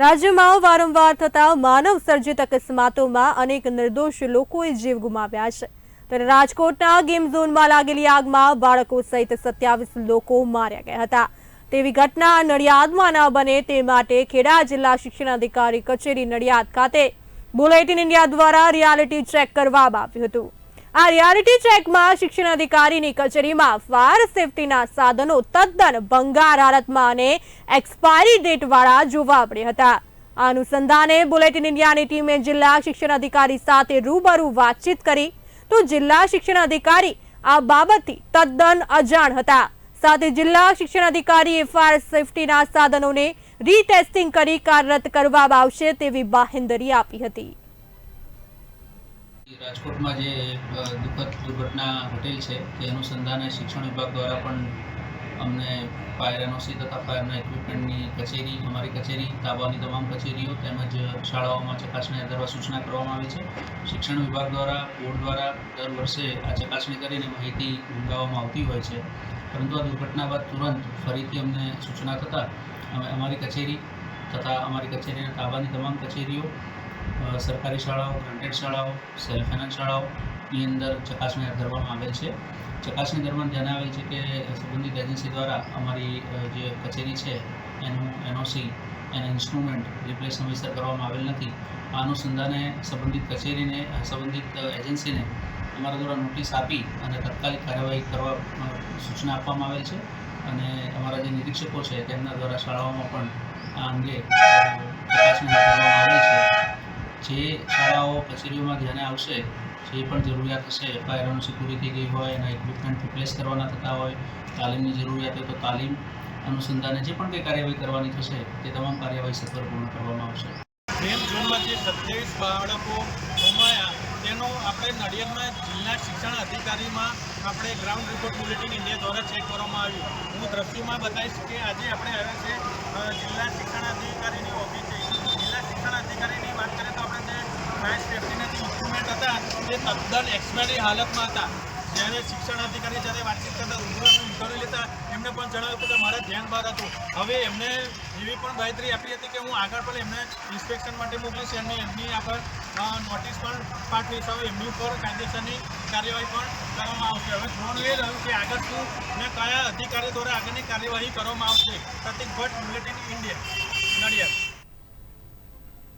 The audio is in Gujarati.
રાજ્યમાં વારંવાર થતા માનવ સર્જિત અકસ્માતોમાં અનેક નિર્દોષ લોકોએ જીવ ગુમાવ્યા છે. ત્યારે રાજકોટના ગેમ ઝોનમાં લાગેલી આગમાં બાળકો સહિત સત્યાવીસ લોકો માર્યા ગયા હતા. તેવી ઘટના નડિયાદમાં ન બને તે માટે ખેડા જિલ્લા શિક્ષણ અધિકારી કચેરી નડિયાદ ખાતે બુલેટિન ઇન્ડિયા દ્વારા રિયાલિટી ચેક કરવામાં આવ્યું હતું. આ રિયાલિટી ચેકમાં શિક્ષણ અધિકારીની કચેરીમાં ફાયર સેફટીના સાધનો તદ્દન ભંગાર હાલતમાં અને એક્સપાયરી ડેટવાળા જોવા મળ્યા હતા. આ અનુસંધાને બુલેટિન ઇન્ડિયાની ટીમે જિલ્લા શિક્ષણ અધિકારી સાથે રૂબરૂ વાતચીત કરી. તો જિલ્લા શિક્ષણ અધિકારી આ બાબતથી તદ્દન અજાણ હતા. સાથે જિલ્લા શિક્ષણ અધિકારીએ ફાયર સેફટીના સાધનોને રીટેસ્ટિંગ કરી કાર્યરત કરવામાં આવશે તેવી બાહેંધરી આપી હતી. રાજકોટમાં જે દુઃખદ દુર્ઘટના ઘટેલ છે તે અનુસંધાને શિક્ષણ વિભાગ દ્વારા પણ અમને ફાયર એનઓસી તથા ફાયરના ઇક્વિપમેન્ટની કચેરી, અમારી કચેરી, તાબાની તમામ કચેરીઓ તેમજ શાળાઓમાં ચકાસણી કરવા સૂચના કરવામાં આવી છે. શિક્ષણ વિભાગ દ્વારા, બોર્ડ દ્વારા દર વર્ષે આ ચકાસણી કરીને માહિતી મંગાવવામાં આવતી હોય છે. પરંતુ આ દુર્ઘટના બાદ તુરંત ફરીથી અમને સૂચના થતાં અમે અમારી કચેરી તથા અમારી કચેરીના તાબાની તમામ કચેરીઓ સરકારી શાળાઓ ગ્રાન્ટેડ શાળાઓ સેલ્ફ ફાઇનાન્સ શાળાઓની અંદર ચકાસણી ધરવામાં આવેલ છે. ચકાસણી દરમિયાન ધ્યાને આવેલ છે કે સંબંધિત એજન્સી દ્વારા અમારી જે કચેરી છે, એનું એનઓસી, એના ઇન્સ્ટ્રુમેન્ટ રિપ્લેસ સમયસર કરવામાં આવેલ નથી. આ અનુસંધાને સંબંધિત કચેરીને, સંબંધિત એજન્સીને અમારા દ્વારા નોટિસ આપી અને તાત્કાલિક કાર્યવાહી કરવા સૂચના આપવામાં આવેલ છે. અને અમારા જે નિરીક્ષકો છે તેમના દ્વારા શાળાઓમાં પણ આ અંગે ચકાસણી કરવામાં આવેલ છે. જે શાળાઓ, કચેરીઓમાં ધ્યાને આવશે, જે પણ જરૂરિયાત હશે ફાયરોની સિક્યુરિટી ગઈ હોય એના ઇક્વિપમેન્ટ રિપ્લેસ કરવાના થતા હોય, તાલીમની જરૂરિયાત હોય તો તાલીમ અનુસંધાને જે પણ કંઈ કાર્યવાહી કરવાની થશે, તે તમામ કાર્યવાહી સત્વર પૂર્ણ કરવામાં આવશે. ગેમ ઝોનમાં જે સત્યાવીસ બાળકો ગુમાયા, તેનો આપણે નડિયાદમાં જિલ્લા શિક્ષણ અધિકારીમાં આપણે ગ્રાઉન્ડ રિપોર્ટ બુલેટિન ઇન્ડિયા દ્વારા ચેક કરવામાં આવ્યું. હું દ્રશ્યમાં બતાવીશ કે આજે આપણે આવ્યા છે જિલ્લા શિક્ષણ અધિકારીની ઓફિસે તદ્દન એક્સપાયરી હાલતમાં હતા. જ્યારે શિક્ષણ અધિકારી જ્યારે વાતચીત કરતા રૂબરૂ ઇન્ટરવ્યુ લેતા એમને પણ જણાવ્યું કે મારા ધ્યાન બહાર હતું. હવે એમને એવી પણ બાહેધરી આપી હતી કે હું આગળ પણ એમને ઇન્સ્પેક્શન માટે મોકલીશ. એમને એમની આગળ નોટિસ પણ પાઠવીશ. હવે એમની ઉપર કાયદેસરની કાર્યવાહી પણ કરવામાં આવશે. હવે જોવાનું એ રહ્યું કે આગળ શું ને કયા અધિકારી દ્વારા આગળની કાર્યવાહી કરવામાં આવશે. Pratik Bhatt bulletin India Nadiad.